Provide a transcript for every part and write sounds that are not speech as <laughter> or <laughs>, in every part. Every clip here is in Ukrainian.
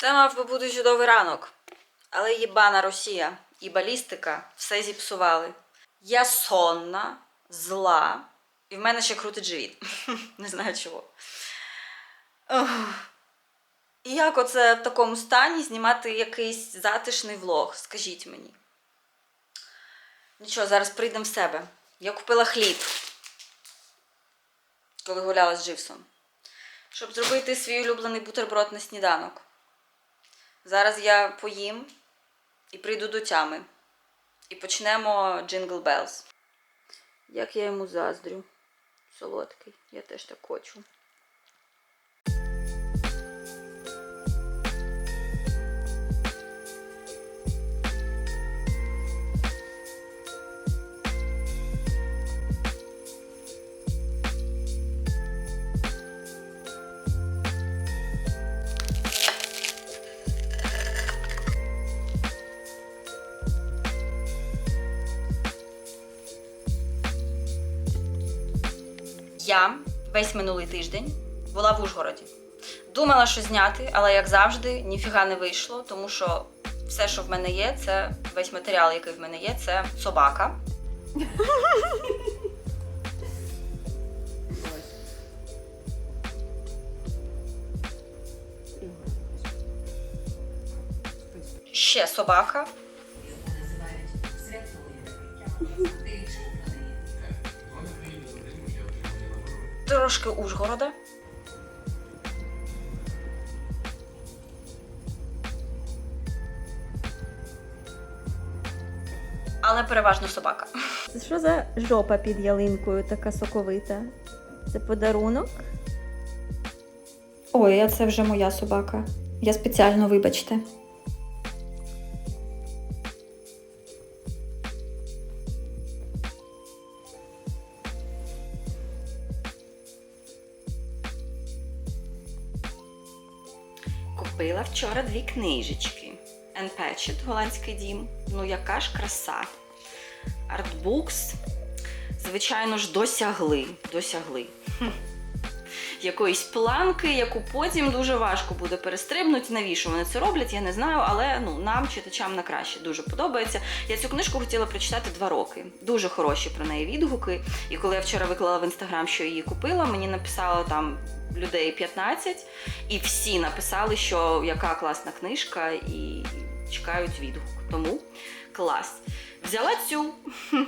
Це мав би бути чудовий ранок. Але їбана Росія і балістика все зіпсували. Я сонна, зла, і в мене ще крутить живіт. <laughs> Не знаю чого. І як оце в такому стані знімати якийсь затишний влог? Скажіть мені. Нічого, зараз прийдемо в себе. Я купила хліб, коли гуляла з Дживсом, щоб зробити свій улюблений бутерброд на сніданок. Зараз я поїм і прийду до тями. І почнемо Jingle Bells. Як я йому заздрю. Солодкий. Я теж так хочу. Весь минулий тиждень була в Ужгороді. Думала, що зняти, але як завжди, ніфіга не вийшло, тому що все, що в мене є, це весь матеріал, який в мене є, це собака. Ще собака. Трошки Ужгорода. Але переважно собака. Це що за жопа під ялинкою така соковита? Це подарунок? Ой, а це вже моя собака. Я спеціально, вибачте. Вчора дві книжечки. Patchett, голландський дім. Ну яка ж краса. Артбукс. Звичайно ж, досягли. Досягли. Якоїсь планки, яку потім дуже важко буде перестрибнути. Навіщо вони це роблять, я не знаю, але ну нам, читачам, на краще дуже подобається. Я цю книжку хотіла прочитати два роки. Дуже хороші про неї відгуки. І коли я вчора виклала в інстаграм, що її купила, мені написало там людей 15, і всі написали, що яка класна книжка, і чекають відгук. Тому клас. Взяла цю. <laughs>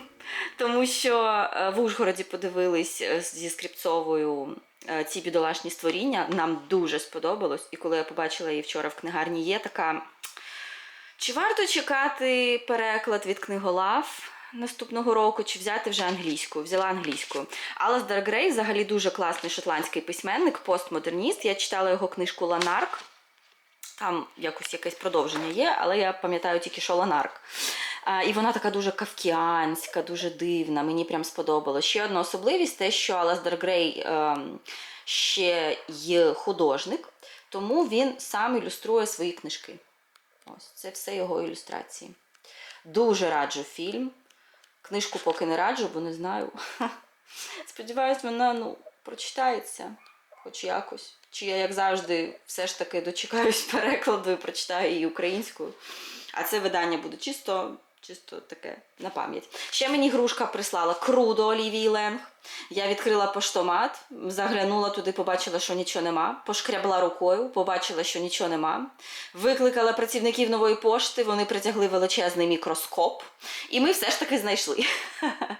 Тому що е, в Ужгороді подивились е, зі Скрипцовою е, ці бідолашні створіння. Нам дуже сподобалось. І коли я побачила її вчора в книгарні, є така. Чи варто чекати переклад від книголав наступного року, чи взяти вже англійську? Взяла англійську. Аластер Грей взагалі дуже класний шотландський письменник, постмодерніст. Я читала його книжку Ланарк. Там якось якесь продовження є, але я пам'ятаю тільки, що Ланарк. А, І вона така дуже кавкіанська, дуже дивна. Мені прям сподобалось. Ще одна особливість те, що Алаздер Грей ем, ще є художник, тому він сам ілюструє свої книжки. Ось це все його ілюстрації. Дуже раджу фільм. Книжку поки не раджу, бо не знаю. <laughs> Сподіваюсь, вона ну, прочитається хоч якось. Чи я, як завжди, все ж таки дочекаюсь перекладу і прочитаю її українською. А це видання буде чисто, чисто таке на пам'ять. Ще мені грушка прислала крудо Олівії Ленг. Я відкрила поштомат, заглянула туди, побачила, що нічого нема. Пошкрябла рукою, побачила, що нічого нема. Викликала працівників нової пошти, вони притягли величезний мікроскоп, і ми все ж таки знайшли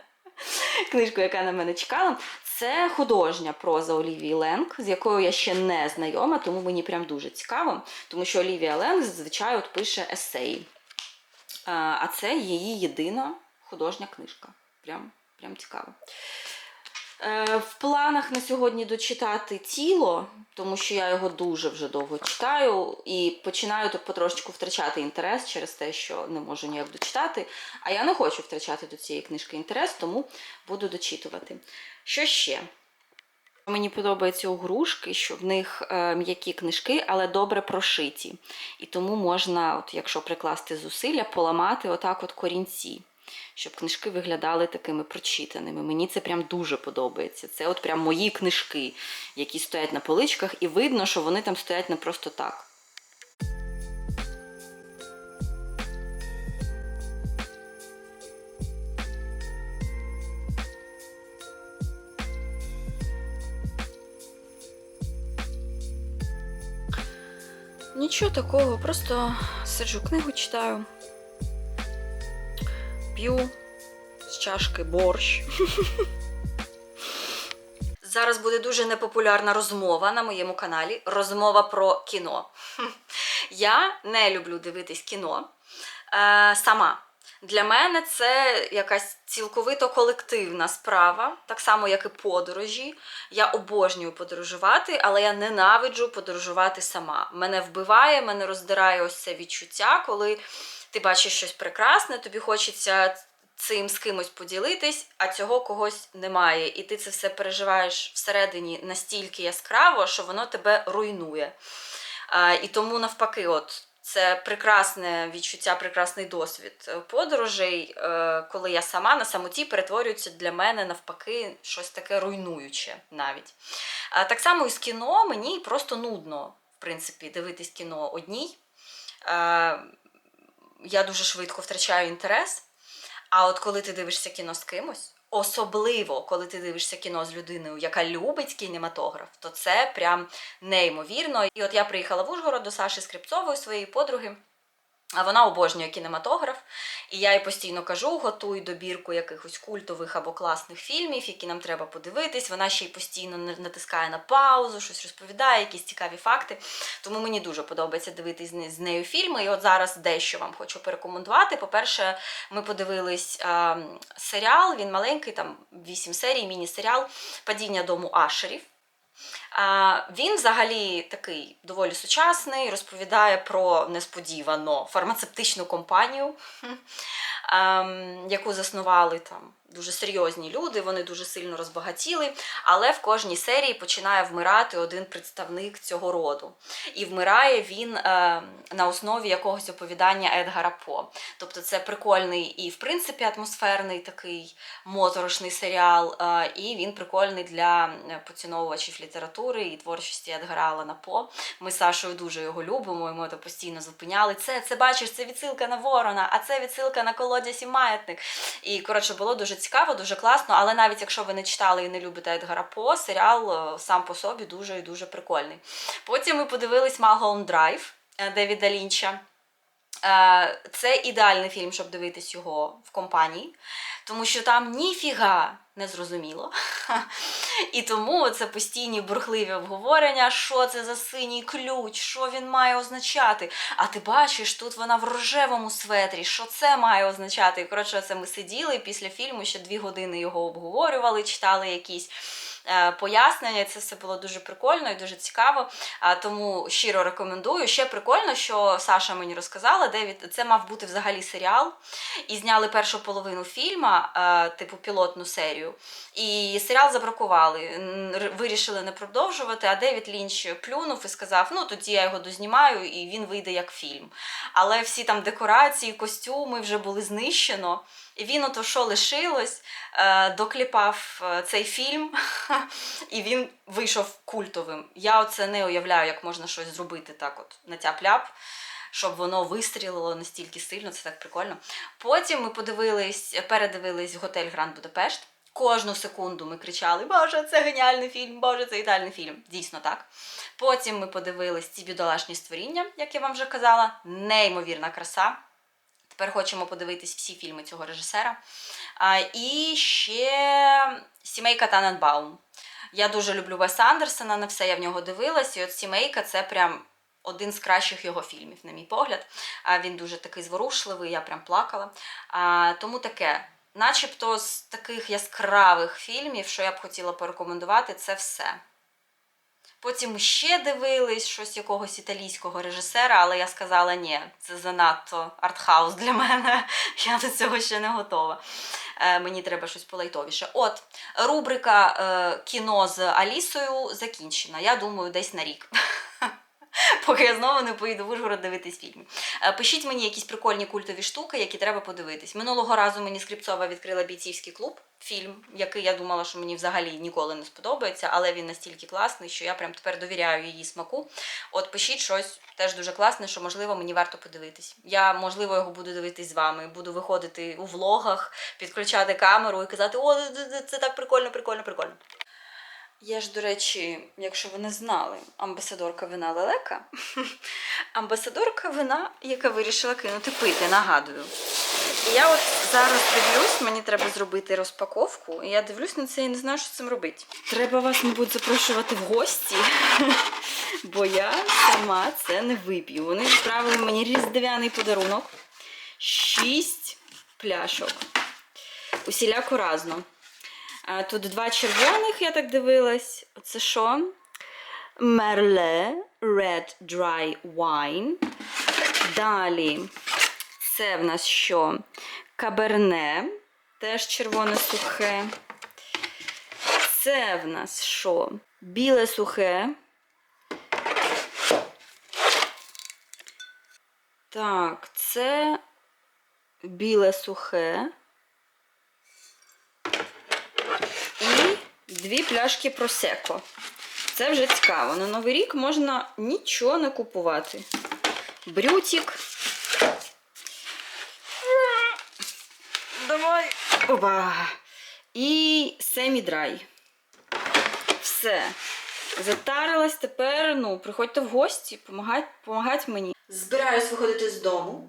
<laughs> книжку, яка на мене чекала. Це художня проза Олівії Ленг, з якою я ще не знайома, тому мені прям дуже цікаво, тому що Олівія Ленг зазвичай от пише есеї. А, А це її єдина художня книжка. Прям, прям цікаво. Е, В планах на сьогодні дочитати тіло, тому що я його дуже вже довго читаю і починаю тут потрошечку втрачати інтерес через те, що не можу ніяк дочитати. А я не хочу втрачати до цієї книжки інтерес, тому буду дочитувати. Що ще? Мені подобаються угрушки, що в них е, м'які книжки, але добре прошиті. І тому можна, от, якщо прикласти зусилля, поламати отак от корінці, щоб книжки виглядали такими прочитаними. Мені це прям дуже подобається. Це от прям мої книжки, які стоять на поличках, і видно, що вони там стоять не просто так. Нічого такого, просто сиджу книгу читаю, п'ю з чашки борщ. <laughs> Зараз буде дуже непопулярна розмова на моєму каналі. Розмова про кіно. <laughs> Я не люблю дивитись кіно е, сама. Для мене це якась цілковито колективна справа, так само, як і подорожі. Я обожнюю подорожувати, але я ненавиджу подорожувати сама. Мене вбиває, мене роздирає ось це відчуття, коли ти бачиш щось прекрасне, тобі хочеться цим з кимось поділитись, а цього когось немає. І ти це все переживаєш всередині настільки яскраво, що воно тебе руйнує. І тому навпаки, от. Це прекрасне відчуття, прекрасний досвід е, подорожей, е, коли я сама на самоті перетворюється для мене навпаки щось таке руйнуюче навіть. Так само і з кіно мені просто нудно, в принципі, дивитись кіно одній. Е, Я дуже швидко втрачаю інтерес. А от коли ти дивишся кіно з кимось, особливо коли ти дивишся кіно з людиною, яка любить кінематограф, то це прям неймовірно. І от я приїхала в Ужгород до Саші Скрипцової, своєї подруги. А вона обожнює кінематограф, і я їй постійно кажу: готуй добірку якихось культових або класних фільмів, які нам треба подивитись. Вона ще й постійно на- натискає на паузу, щось розповідає, якісь цікаві факти. Тому мені дуже подобається дивитись з нею фільми. І от зараз дещо вам хочу порекомендувати. По-перше, ми подивились а, серіал. Він маленький, там 8 серій, міні-серіал Падіння дому Ашерів. Він взагалі такий доволі сучасний, розповідає про несподівано фармацевтичну компанію, ем, яку заснували там дуже серйозні люди, вони дуже сильно розбагатіли, але в кожній серії починає вмирати один представник цього роду. І вмирає він е, на основі якогось оповідання Едгара По. Тобто це прикольний і, в принципі, атмосферний такий моторошний серіал, е, і він прикольний для е, поціновувачів літератури і творчості Едгара Алана По. Ми з Сашою дуже його любимо, і ми то постійно зупиняли. Це, це бачиш, це відсилка на Ворона, а це відсилка на колодязь і маятник. І коротше було дуже цікаво, дуже класно. Але навіть якщо ви не читали і не любите Едгара По, серіал е, сам по собі дуже і дуже прикольний. Потім ми подивились Малголм Драйв е, Девіда Лінча. Е, Це ідеальний фільм, щоб дивитись його в компанії, тому що там ніфіга не зрозуміло. <laughs> І тому це постійні бурхливі обговорення, що це за синій ключ, що він має означати. А ти бачиш, тут вона в рожевому светрі, що це має означати. І коротше, це ми сиділи після фільму, ще дві години його обговорювали, читали якісь пояснення. Це все було дуже прикольно і дуже цікаво. Тому щиро рекомендую. Ще прикольно, що Саша мені розказала, Девід, це мав бути взагалі серіал. І зняли першу половину фільма, е, типу пілотну серію. І серіал забракували. Вирішили не продовжувати. А Девід Лінч плюнув і сказав: ну тоді я його дознімаю, і він вийде як фільм. Але всі там декорації, костюми вже були знищено. Він ото що лишилось, е, докліпав е, цей фільм, <laughs> і він вийшов культовим. Я оце не уявляю, як можна щось зробити так, от на тяп-ляп, щоб воно вистрілило настільки сильно, це так прикольно. Потім ми подивились, передивились готель Гранд Будапешт. Кожну секунду ми кричали: Боже, це геніальний фільм, Боже, це ідеальний фільм. Дійсно так. Потім ми подивились ці бідолашні створіння, як я вам вже казала, неймовірна краса. Тепер хочемо подивитись всі фільми цього режисера. А, і ще сімейка Таненбаум. Я дуже люблю Веса Андерсона, на все я в нього дивилась. І от сімейка це прям один з кращих його фільмів, на мій погляд. Він дуже такий зворушливий, я прям плакала. Тому таке. Начебто з таких яскравих фільмів, що я б хотіла порекомендувати, це все. Потім ще дивились щось якогось італійського режисера, але я сказала, ні, це занадто артхаус для мене. <laughs> Я до цього ще не готова. Е, мені треба щось полайтовіше. От, рубрика е, кіно з Алісою закінчена. Я думаю, десь на рік. <laughs> <laughs> Поки я знову не поїду в Ужгород дивитись фільм. Е, Пишіть мені якісь прикольні культові штуки, які треба подивитись. Минулого разу мені Скрипцова відкрила бійцівський клуб, фільм, який я думала, що мені взагалі ніколи не сподобається, але він настільки класний, що я прям тепер довіряю її смаку. От пишіть щось теж дуже класне, що можливо мені варто подивитись. Я можливо його буду дивитись з вами, буду виходити у влогах, підключати камеру і казати: О, це так прикольно, прикольно, прикольно. Я ж, до речі, якщо ви не знали, амбасадорка вина лелека, <laughs> амбасадорка вина, яка вирішила кинути пити, нагадую. І я от зараз дивлюсь, мені треба зробити розпаковку, і я дивлюсь на це і не знаю, що з цим робити. Треба вас, мабуть, запрошувати в гості, <laughs> бо я сама це не вип'ю. Вони відправили мені різдвяний подарунок. Шість пляшок. Усіляко разно. А, Тут два червоних, я так дивилась. Це що? Merle Red Dry Wine. Далі. Це в нас що? Каберне. Теж червоне сухе. Це в нас що? Біле сухе. Так, це біле сухе. І дві пляшки просеко. Це вже цікаво. На Новий рік можна нічого не купувати. Брютик. Давай. Оба. І семі-драй. Все. Затарилась тепер. Ну, приходьте в гості, помагать мені. Збираюсь виходити з дому.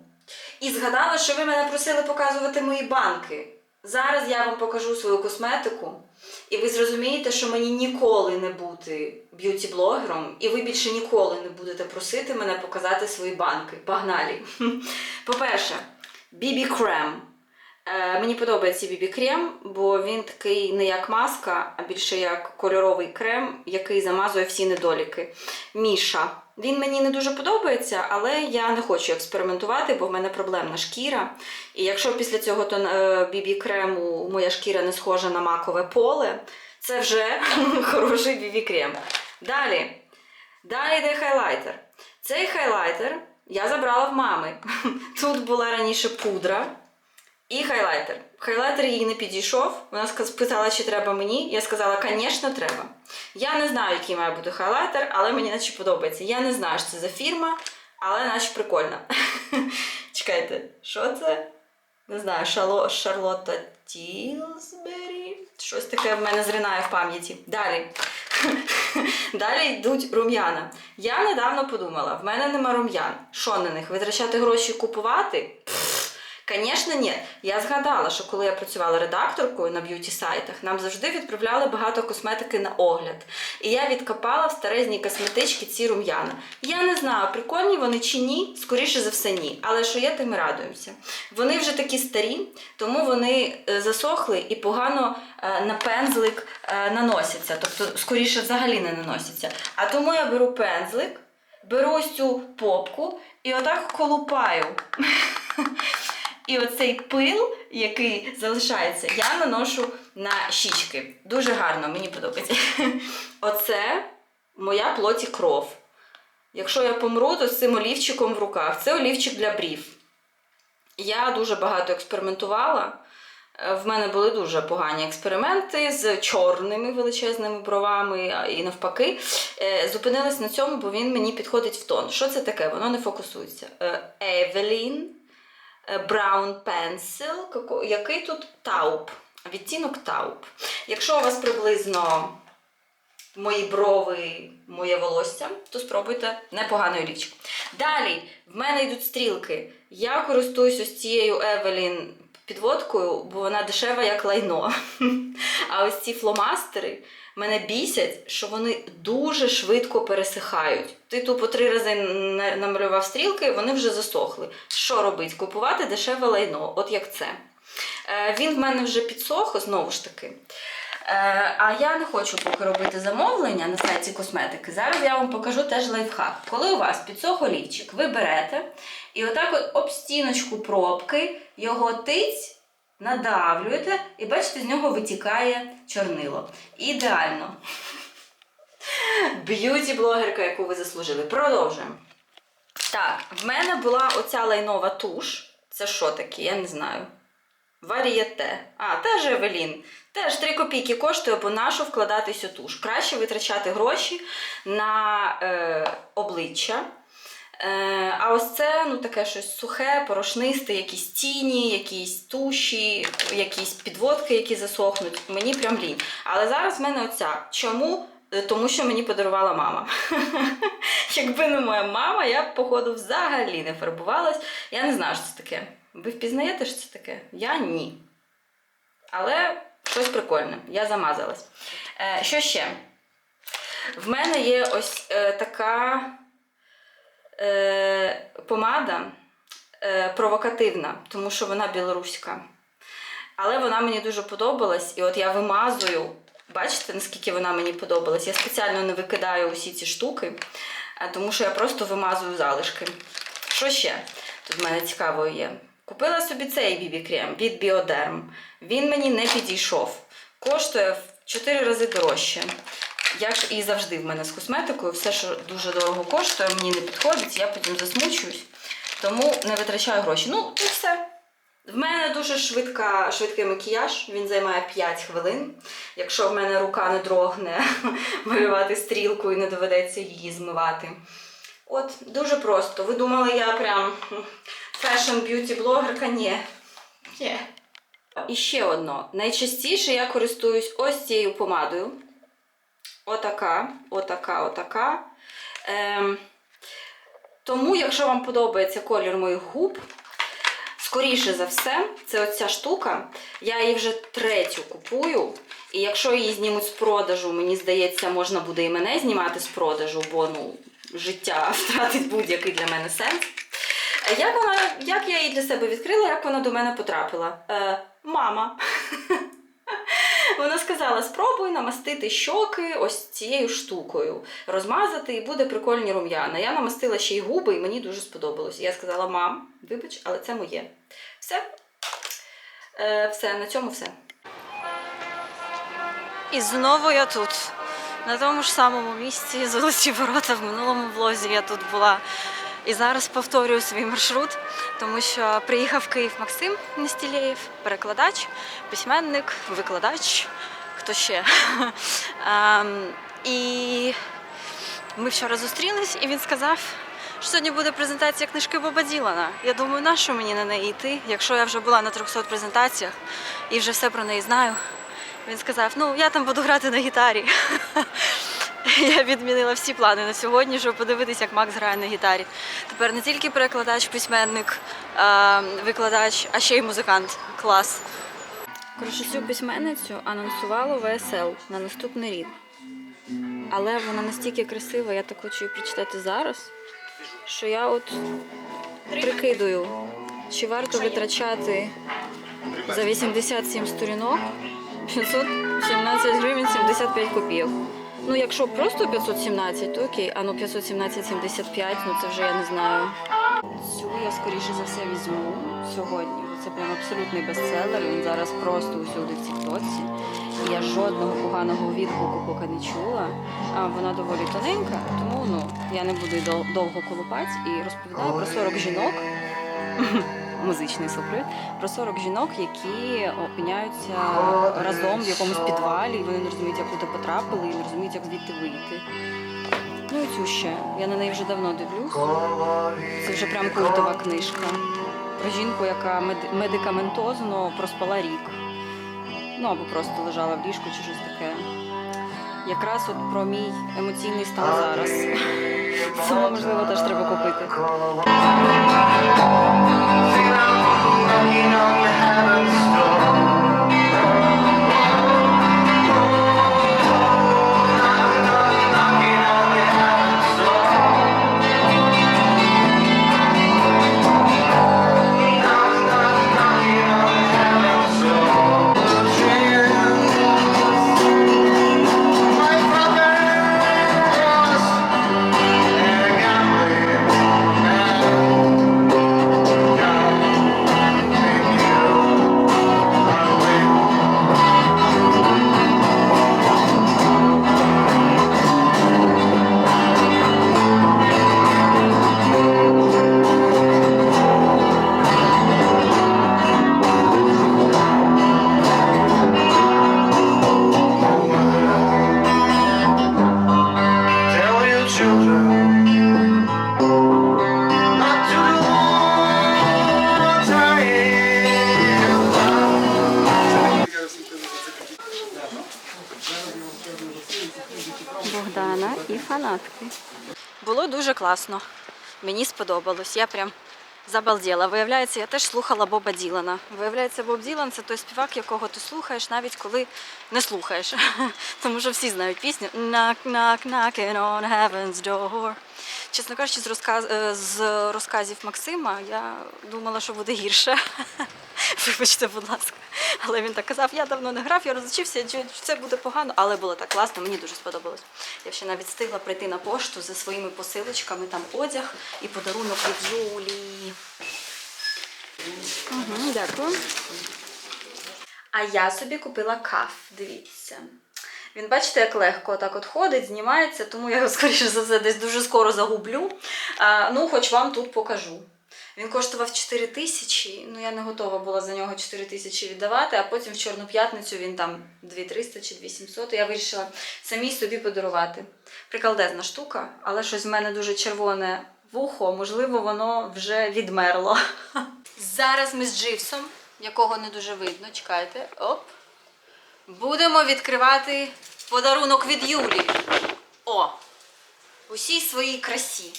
І згадала, що ви мене просили показувати мої банки. Зараз я вам покажу свою косметику, і ви зрозумієте, що мені ніколи не бути б'юті-блогером, і ви більше ніколи не будете просити мене показати свої банки. Погнали! <laughs> По-перше, BB Крем. Е, мені подобається BB крем, бо він такий не як маска, а більше як кольоровий крем, який замазує всі недоліки. Міша. Він мені не дуже подобається, але я не хочу експериментувати, бо в мене проблемна шкіра. І якщо після цього е, крему моя шкіра не схожа на макове поле, це вже <laughs> хороший BB крем. Далі. Далі йде хайлайтер. Цей хайлайтер я забрала в мами. <laughs> Тут була раніше пудра. І хайлайтер. Хайлайтер їй не підійшов. Вона спитала, чи треба мені. Я сказала, звісно, треба. Я не знаю, який має бути хайлайтер, але мені наче подобається. Я не знаю, що це за фірма, але наче прикольно. <laughs> Чекайте, що це? Не знаю, Шало... Шарлотта Тілсбері. Щось таке в мене зринає в пам'яті. Далі. <laughs> Далі йдуть рум'яна. Я недавно подумала, в мене нема рум'ян. Що на них? Витрачати гроші купувати? Звісно, ні. Я згадала, що коли я працювала редакторкою на б'юті сайтах, нам завжди відправляли багато косметики на огляд. І я відкопала в старезній косметичці ці рум'яна. Я не знаю, прикольні вони чи ні, скоріше за все, ні. Але що є, тим і радуємося. Вони вже такі старі, тому вони е, засохли і погано е, на пензлик е, наносяться. Тобто, скоріше взагалі не наносяться. А тому я беру пензлик, беру ось цю попку і отак колупаю. <laughs> І оцей пил, який залишається, я наношу на щічки. Дуже гарно, мені подобається. <laughs> Оце моя плоті кров. Якщо я помру, то з цим олівчиком в руках. Це олівчик для брів. Я дуже багато експериментувала. Е, В мене були дуже погані експерименти з чорними величезними бровами і навпаки. Е, Зупинилась на цьому, бо він мені підходить в тон. Що це таке? Воно не фокусується. Евелін. Brown Pencil, який тут тауп, відтінок тауп. Якщо у вас приблизно мої брови, моє волосся, то спробуйте непоганий олівчик. Далі, в мене йдуть стрілки. Я користуюсь ось цією Evelyn підводкою, бо вона дешева як лайно. <laughs> А ось ці фломастери мене бісять, що вони дуже швидко пересихають. Ти тупо три рази на- намалював стрілки, вони вже засохли. Що робить? Купувати дешеве лайно, от як це. Е, він в мене вже підсох, знову ж таки. Е, а я не хочу поки робити замовлення на сайті косметики. Зараз я вам покажу теж лайфхак. Коли у вас підсох олівчик, ви берете і отак от об стіночку пробки його тиць, надавлюєте, і бачите, з нього витікає чорнило. Ідеально. Б'юті-блогерка, яку ви заслужили. Продовжуємо. Так, в мене була оця лайнова туш. Це що таке? Я не знаю. Варієте. А, теж Евелін. Теж 3 копійки коштує, бо нашу вкладатись у туш. Краще витрачати гроші на е, обличчя. Е, а ось це ну, таке щось сухе, порошнисте, якісь тіні, якісь туші, якісь підводки, які засохнуть. Мені прям лінь. Але зараз в мене оця. Чому? Е, Тому що мені подарувала мама. <laughs> Якби не моя мама, я б, походу, взагалі не фарбувалась. Я не знаю, що це таке. Ви впізнаєте, що це таке? Я ні. Але щось прикольне. Я замазалась. Е, що ще? В мене є ось така е, помада е, провокативна, тому що вона білоруська. Але вона мені дуже подобалась, і от я вимазую. Бачите, наскільки вона мені подобалась? Я спеціально не викидаю усі ці штуки, тому що я просто вимазую залишки. Що ще тут в мене цікавого є? Купила собі цей бібі-крем від Bioderm. Він мені не підійшов. Коштує в 4 рази дорожче. Як і завжди в мене з косметикою, все, що дуже дорого коштує, мені не підходить, я потім засмучуюсь. Тому не витрачаю гроші. Ну, і все. В мене дуже швидка, швидкий макіяж, він займає 5 хвилин. Якщо в мене рука не дрогне <laughs> малювати стрілку і не доведеться її змивати. От, дуже просто. Ви думали, я прям фешн б'юті блогерка? Ні. Ні. І ще одно. Найчастіше я користуюсь ось цією помадою. Отака, отака, отака. Ем, тому, якщо вам подобається колір моїх губ, скоріше за все, це оця штука. Я її вже третю купую. І якщо її знімуть з продажу, мені здається, можна буде і мене знімати з продажу, бо ну, життя <laughs> втратить будь-який для мене сенс. Е, Як, вона, як я її для себе відкрила, як вона до мене потрапила? Е, мама. <laughs> Вона сказала: спробуй намастити щоки ось цією штукою, розмазати і буде прикольні рум'яна. Я намастила ще й губи, і мені дуже сподобалось. Я сказала: мам, вибач, але це моє. Все. Е, все, на цьому все. І знову я тут, на тому ж самому місці, золоті ворота в минулому влозі я тут була. І зараз повторюю свій маршрут, тому що приїхав в Київ Максим Нестілєєв, перекладач, письменник, викладач, хто ще. <laughs> Ем, І ми вчора зустрілись, і він сказав, що сьогодні буде презентація книжки Боба Ділана. Я думаю, на що мені на неї йти, якщо я вже була на 300 презентаціях і вже все про неї знаю. Він сказав: ну я там буду грати на гітарі. <laughs> <laughs> Я відмінила всі плани на сьогодні, щоб подивитися, як Макс грає на гітарі. Тепер не тільки перекладач, письменник, викладач, а ще й музикант. Клас. Коротше, цю письменницю анонсувало ВСЛ на наступний рік. Але вона настільки красива, я так хочу її прочитати зараз, що я от прикидую, чи варто витрачати за 87 сторінок 517 гривень 75 копійок. Ну, якщо просто 517, то окей, а ну 517,75, ну це вже я не знаю. Цю я скоріше за все візьму сьогодні. Це прям абсолютний бестселер. Він зараз просто усюди в Тіктоці. Я жодного поганого відгуку поки не чула. А вона доволі тоненька, тому ну я не буду довго колупати і розповідаю про 40 жінок. Музичний супровід про 40 жінок, які опиняються разом в якомусь підвалі, і вони не розуміють, як туди потрапили, і не розуміють, як звідти вийти. Ну і цю ще. Я на неї вже давно дивлюсь. Це вже прям культова книжка. Про жінку, яка мед- медикаментозно проспала рік. Ну або просто лежала в ліжку чи щось таке. Якраз от про мій емоційний стан зараз. Тому, можливо, теж треба купити. Sing along, you know on haven't класно. Мені сподобалось. Я прям забалділа. Виявляється, я теж слухала Боба Ділана. Виявляється, Боб Ділан це той співак, якого ти слухаєш, навіть коли не слухаєш. <laughs> Тому що всі знають пісню Knock, knock, knocking on heaven's door. Чесно кажучи, з, розказ... е, з розказів Максима я думала, що буде гірше. <laughs> Вибачте, будь ласка. Але він так казав, я давно не грав, я розучився, це буде погано, але було так класно, мені дуже сподобалось. Я ще навіть встигла прийти на пошту за своїми посилочками, там одяг і подарунок від Юлії. Угу, дякую. А я собі купила каф, дивіться. Він, бачите, як легко так от ходить, знімається, тому я його, <laughs> скоріше за все, десь дуже скоро загублю. А, ну, хоч вам тут покажу. Він коштував 4 тисячі, ну я не готова була за нього 4 тисячі віддавати, а потім в Чорну п'ятницю він там 2300 чи 2700, я вирішила самій собі подарувати. Приколдезна штука, але щось в мене дуже червоне вухо, можливо, воно вже відмерло. <laughs> Зараз ми з Дживсом, якого не дуже видно, чекайте, оп. Будемо відкривати подарунок від Юлі. О! Усій своїй красі.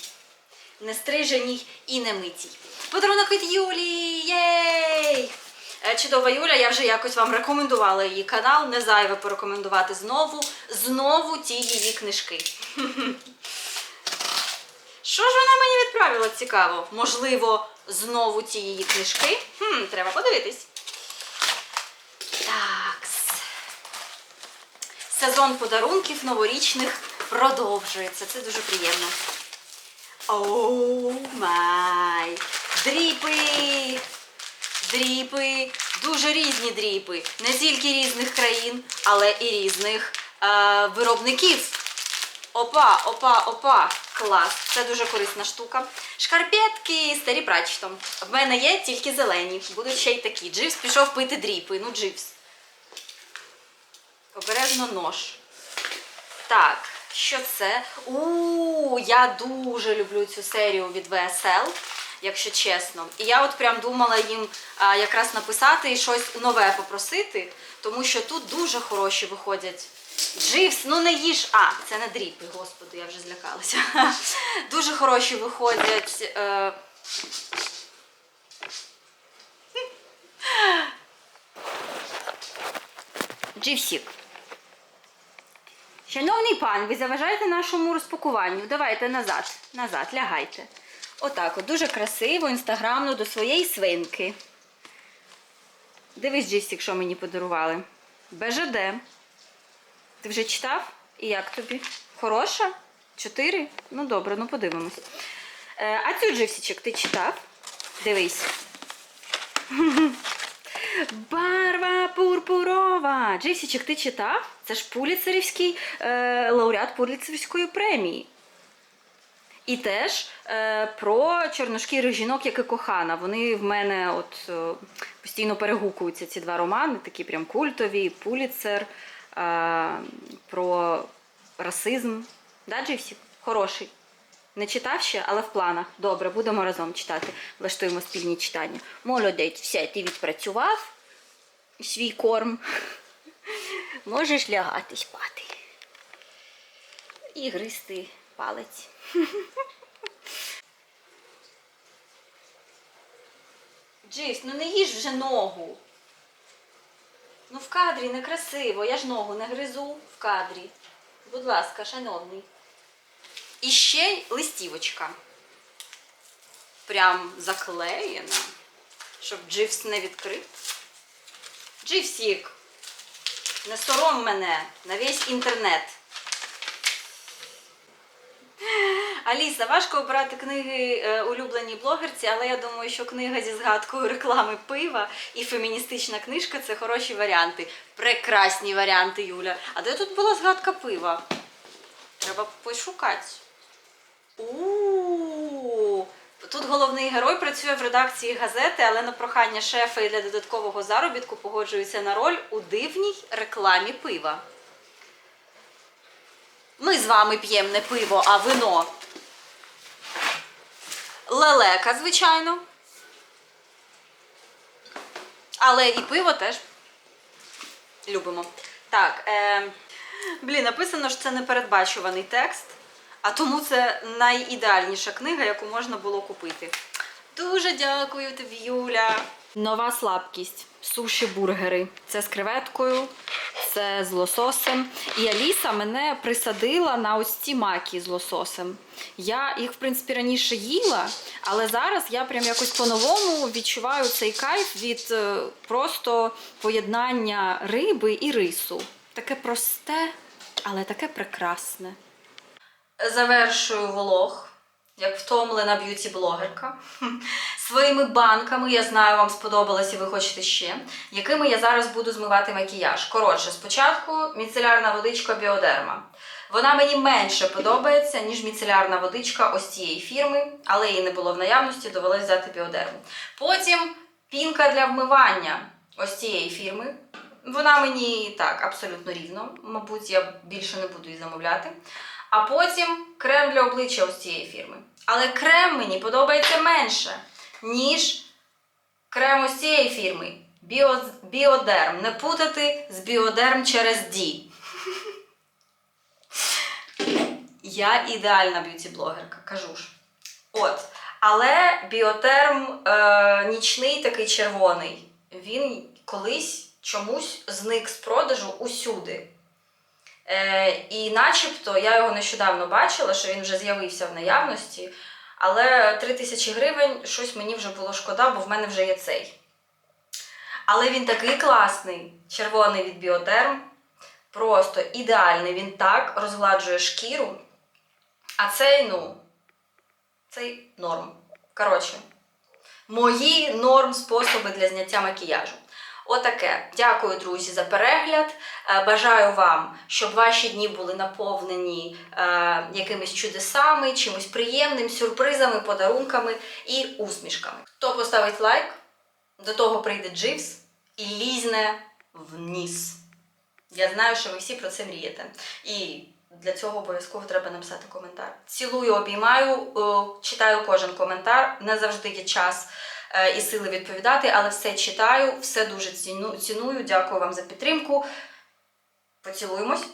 Не стриженій і не митій. Подарунок від Юлі! Єй! Е, Чудова Юля, я вже якось вам рекомендувала її канал. Не зайве порекомендувати знову, знову ті її книжки. <laughs> Що ж вона мені відправила цікаво? Можливо, знову ті її книжки? Хм, треба подивитись. Сезон подарунків новорічних продовжується. Це дуже приємно. Май! Дріпи! Дріпи! Дуже різні дріпи. Не тільки різних країн, але і різних е, виробників. Опа, опа, опа! Клас! Це дуже корисна штука. Шкарпетки старі прачтом. В мене є тільки зелені. Будуть ще й такі. Дживс пішов пити дріпи. Ну, Дживс. Обережно нож. Так, що це? У, я дуже люблю цю серію від VSL, якщо чесно. І я от прям думала їм а, якраз написати і щось нове попросити, тому що тут дуже хороші виходять. Дживс, ну не їж. А, це не дріпи, господи, я вже злякалася. <laughs> Дуже хороші виходять. Е... Дживсік. Шановний пан, ви заважаєте нашому розпакуванню. Давайте назад, назад, лягайте. Отак, от дуже красиво, інстаграмно до своєї свинки. Дивись, Дживсік, що мені подарували. БЖД. Ти вже читав? І як тобі? Хороша? Чотири? Ну добре, ну подивимось. Е, а цю Дживсічок ти читав? Дивись. <laughs> Барва Джейсічик, ти читав? Це ж пуліцерівський е, лауреат Пуліцерівської премії. І теж е, про чорношкірих жінок, як і кохана. Вони в мене от е, постійно перегукуються ці два романи, такі прям культові, пуліцер, е, про расизм. Да, Дживсі? Хороший. Не читав ще, але в планах. Добре, будемо разом читати. Влаштуємо спільні читання. Молодець, все, ти відпрацював свій корм. Можеш лягати спати. І гристи палець. Дживс, ну не їж вже ногу. Ну в кадрі некрасиво, я ж ногу не гризу в кадрі. Будь ласка, шановний. І ще й листівочка. Прям заклеєна, щоб Дживс не відкрив. Дживсік, не сором мене на весь інтернет. Аліса, важко обирати книги е, улюбленій блогерці, але я думаю, що книга зі згадкою реклами пива і феміністична книжка це хороші варіанти. Прекрасні варіанти, Юля. А де тут була згадка пива? Треба пошукати. У Тут головний герой працює в редакції газети, але на прохання шефа і для додаткового заробітку погоджується на роль у дивній рекламі пива. Ми з вами п'ємо не пиво, а вино. Лелека, звичайно. Але і пиво теж любимо. Так, е, блін, написано, що це непередбачуваний текст. А тому це найідеальніша книга, яку можна було купити. Дуже дякую тобі, Юля. Нова слабкість. Суші-бургери. Це з креветкою, це з лососем. І Аліса мене присадила на ось ці маки з лососем. Я їх, в принципі, раніше їла, але зараз я прям якось по-новому відчуваю цей кайф від е, просто поєднання риби і рису. Таке просте, але таке прекрасне. Завершую влог, як втомлена б'юті-блогерка. <laughs> Своїми банками, я знаю, вам сподобалось і ви хочете ще, якими я зараз буду змивати макіяж. Коротше, спочатку міцелярна водичка Біодерма. Вона мені менше подобається, ніж міцелярна водичка ось цієї фірми, але її не було в наявності, довелось взяти біодерму. Потім пінка для вмивання ось цієї фірми. Вона мені так абсолютно рівно. Мабуть, я більше не буду її замовляти. А потім крем для обличчя ось цієї фірми. Але крем мені подобається менше, ніж крем ось цієї фірми. Біо, біодерм. Не путати з біодерм через D. Я ідеальна б'юті-блогерка, кажу ж. От. Але біотерм е, нічний такий червоний. Він колись чомусь зник з продажу усюди. Е, і начебто я його нещодавно бачила, що він вже з'явився в наявності. Але 3 тисячі гривень щось мені вже було шкода, бо в мене вже є цей. Але він такий класний, червоний від Біодерм. Просто ідеальний. Він так розгладжує шкіру. А цей, ну, цей норм. Коротше, мої норм способи для зняття макіяжу. Отаке. Дякую, друзі, за перегляд. Е, Бажаю вам, щоб ваші дні були наповнені е, якимись чудесами, чимось приємним, сюрпризами, подарунками і усмішками. Хто поставить лайк, до того прийде Дживс і лізне вниз. Я знаю, що ви всі про це мрієте. І для цього обов'язково треба написати коментар. Цілую, обіймаю, е, читаю кожен коментар. Не завжди є час і сили відповідати, але все читаю, все дуже ціну- ціную. Дякую вам за підтримку. Поцілуємось.